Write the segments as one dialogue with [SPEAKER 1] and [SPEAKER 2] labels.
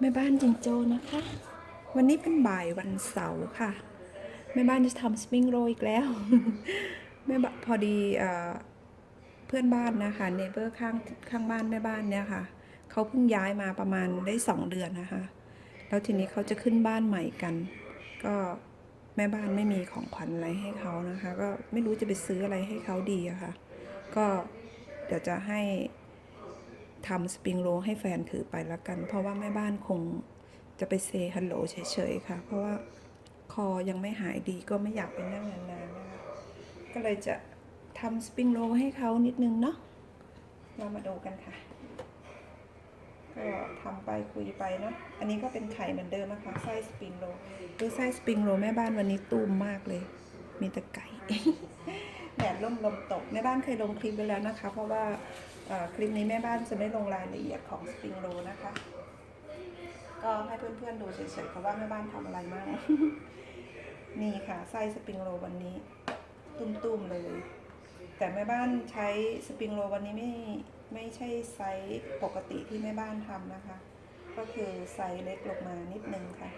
[SPEAKER 1] แม่บ้านจิงโจ้นะคะ วันนี้เป็นบ่ายวันเสาร์ค่ะ แม่บ้านจะทำสปริงโรอีกแล้ว แม่บพอดีเพื่อนบ้านนะคะเนเบอร์ข้างข้างบ้านแม่บ้านเนี่ยค่ะ เขาเพิ่งย้ายมาประมาณได้สองเดือนนะคะ แล้วทีนี้เขาจะขึ้นบ้านใหม่กัน ก็แม่บ้านไม่มีของขวัญอะไรให้เขานะคะ ก็ไม่รู้จะไปซื้ออะไรให้เขาดีอะค่ะ ก็เดี๋ยวจะให้ ทำสปริงโรลให้แฟนถือไปล้วกัน เพราะว่าแม่บ้านคงจะไปเซฮัลโหลเฉยๆค่ะ เพราะว่าคอยังไม่หายดีก็ไม่อยากไปนั่งนานๆนะคะก็เลยจะทำสปริงโรลให้เขานิดนึงเนาะเรามาดูกันค่ะ ก็ทำไปคุยไปเนาะอันนี้ก็เป็นไข่เหมือนเดิมนะคะไส้สปริงโรลคือไส้สปริงโรลแม่บ้านวันนี้ตูมมากเลย มีแต่ไก่แดดร่มลมตกแม่บ้านเคยลงคลิปไปแล้วนะคะ เพราะว่า คลิปนี้แม่บ้านจะไม่ลงรายละเอียดของสปริงโรนะคะ ก็ให้เพื่อนๆดูเฉยๆค่ะว่าแม่บ้านทำอะไรมั่งนี่ค่ะไส้สปริงโรวันนี้ ตุ้มๆเลย แต่แม่บ้านใช้สปริงโรวันนี้ไม่ไม่ใช่ไซส์ปกติที่แม่บ้านทำนะคะ ก็คือไซส์เล็กลงมานิดนึงค่ะ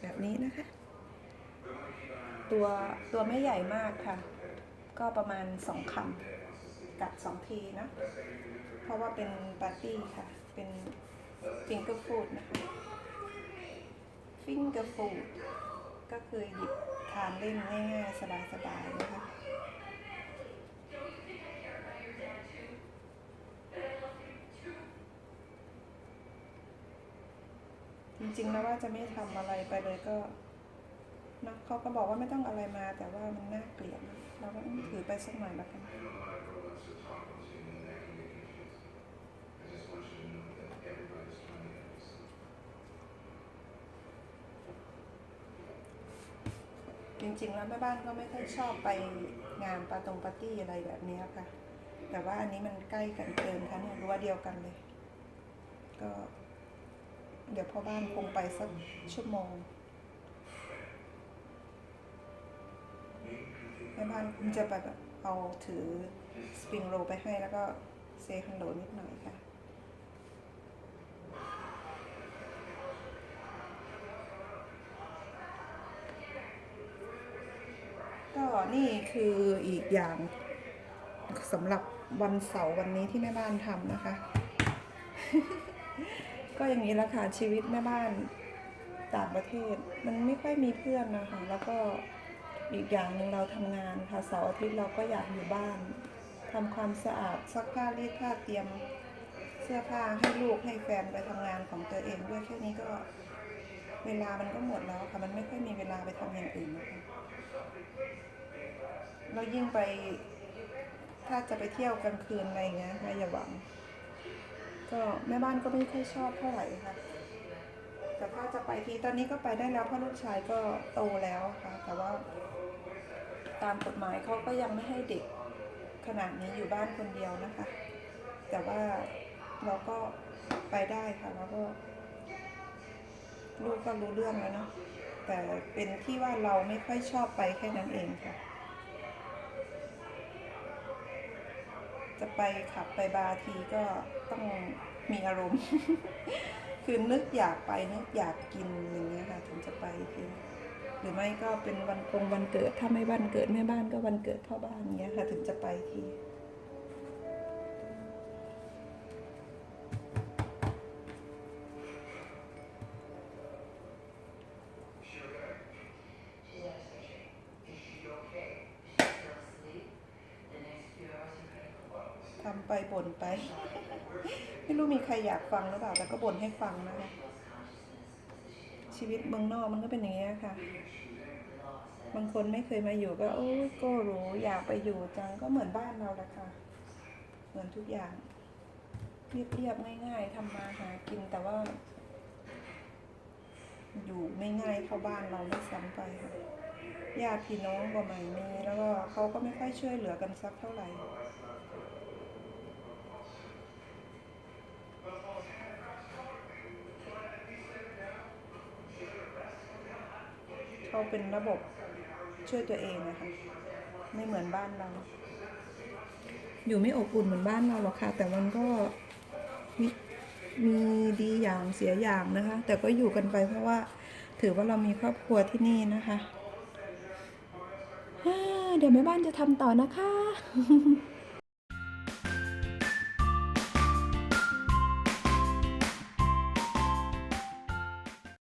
[SPEAKER 1] แบบนี้นะคะ ตัวตัวไม่ใหญ่มากค่ะ ก็ประมาณสองคำกัดสองทีนะเพราะว่าเป็นปาร์ตี้ค่ะ เป็นฟิงเกอร์ฟูดนะคะฟิงเกอร์ฟูดก็คือหยิบทานเล่นง่ายๆ สบายๆนะคะจริงๆแล้วว่าจะไม่ทำอะไรไปเลยก็ นะเขาก็บอกว่าไม่ต้องอะไรมา แต่ว่ามันน่าเกลียดนะเราก็ถือไปสักหน่อยแล้วกันจริงๆแล้วแม่บ้านก็ไม่ค่อยชอบไปงานปาตรงปาร์ตี้อะไรแบบนี้ค่ะ แต่ว่าอันนี้มันใกล้กันเกินค่ะเนี่ยรั้วเดียวกันเลย ก็ เดี๋ยวพ่อบ้านคงไปสักชั่วโมง แม่บ้านคงจะไปแบบเอาถือสปริงโรไปให้แล้วก็เซฮัลโหลนิดหน่อยค่ะก็นี่คืออีกอย่างสำหรับวันเสาร์วันนี้ที่แม่บ้านทำนะคะ ก็อย่างนี้แหละค่ะชีวิตแม่บ้านต่างประเทศ มันไม่ค่อยมีเพื่อนนะคะ แล้วก็ อีกอย่างหนึ่งเราทำงานค่ะเสาร์อาทิตย์เราก็อยากอยู่บ้านทำความสะอาดซักผ้ารีดผ้าเตรียมเสื้อผ้าให้ลูกให้แฟนไปทำงานของตัวเองด้วยแค่นี้ก็เวลามันก็หมดแล้วค่ะมันไม่ค่อยมีเวลาไปทำอย่างอื่นนะคะเรายิ่งไปถ้าจะไปเที่ยวกลางคืนอะไรเงี้ยค่ะอย่าหวัง ก็แม่บ้านก็ไม่ค่อยชอบเท่าไหร่ค่ะแต่ถ้าจะไปทีตอนนี้ก็ไปได้แล้วเพราะลูกชายก็โตแล้วค่ะ แต่ว่า ตามกฎหมายเขาก็ยังไม่ให้เด็กขนาดนี้อยู่บ้านคนเดียวนะคะ แต่ว่าเราก็ไปได้ค่ะแล้วก็ลูกก็รู้เรื่องแล้วเนาะแต่เป็นที่ว่าเราไม่ค่อยชอบไปแค่นั้นเองค่ะ จะไปขับไปบาร์ทีก็ต้องมีอารมณ์ คือนึกอยากไปนึกอยากกินอย่างเงี้ยค่ะ ถึงจะไปที หรือไม่ก็เป็นวันคงวันเกิด ถ้าไม่วันเกิดแม่บ้านก็วันเกิดพ่อบ้านเงี้ยค่ะ ถึงจะไปทีทำไปบ่นไป ไม่รู้มีใครอยากฟังหรือเปล่า แต่ก็บ่นให้ฟังนะคะ ชีวิตเมืองนอกมันก็เป็นอย่างนี้ค่ะ บางคนไม่เคยมาอยู่ก็โอ้ยก็รู้อยากไปอยู่จังก็เหมือนบ้านเราแหละค่ะ เหมือนทุกอย่าง เรียบๆง่าย ๆทำมาหากินแต่ว่า อยู่ไม่ง่ายเท่าบ้านเราด้วยซ้ำไปค่ะญาติพี่น้องก็ไม่มีแล้วก็เขาก็ไม่ค่อยช่วยเหลือกันสักเท่าไหร่ เขาเป็นระบบช่วยตัวเองนะคะไม่เหมือนบ้านเรา อยู่ไม่อบอุ่นเหมือนบ้านเราหรอกค่ะ แต่มันก็มีมีดีอย่างเสียอย่างนะคะ แต่ก็อยู่กันไปเพราะว่าถือว่าเรามีครอบครัวที่นี่นะคะ เดี๋ยวแม่บ้านจะทำต่อนะคะ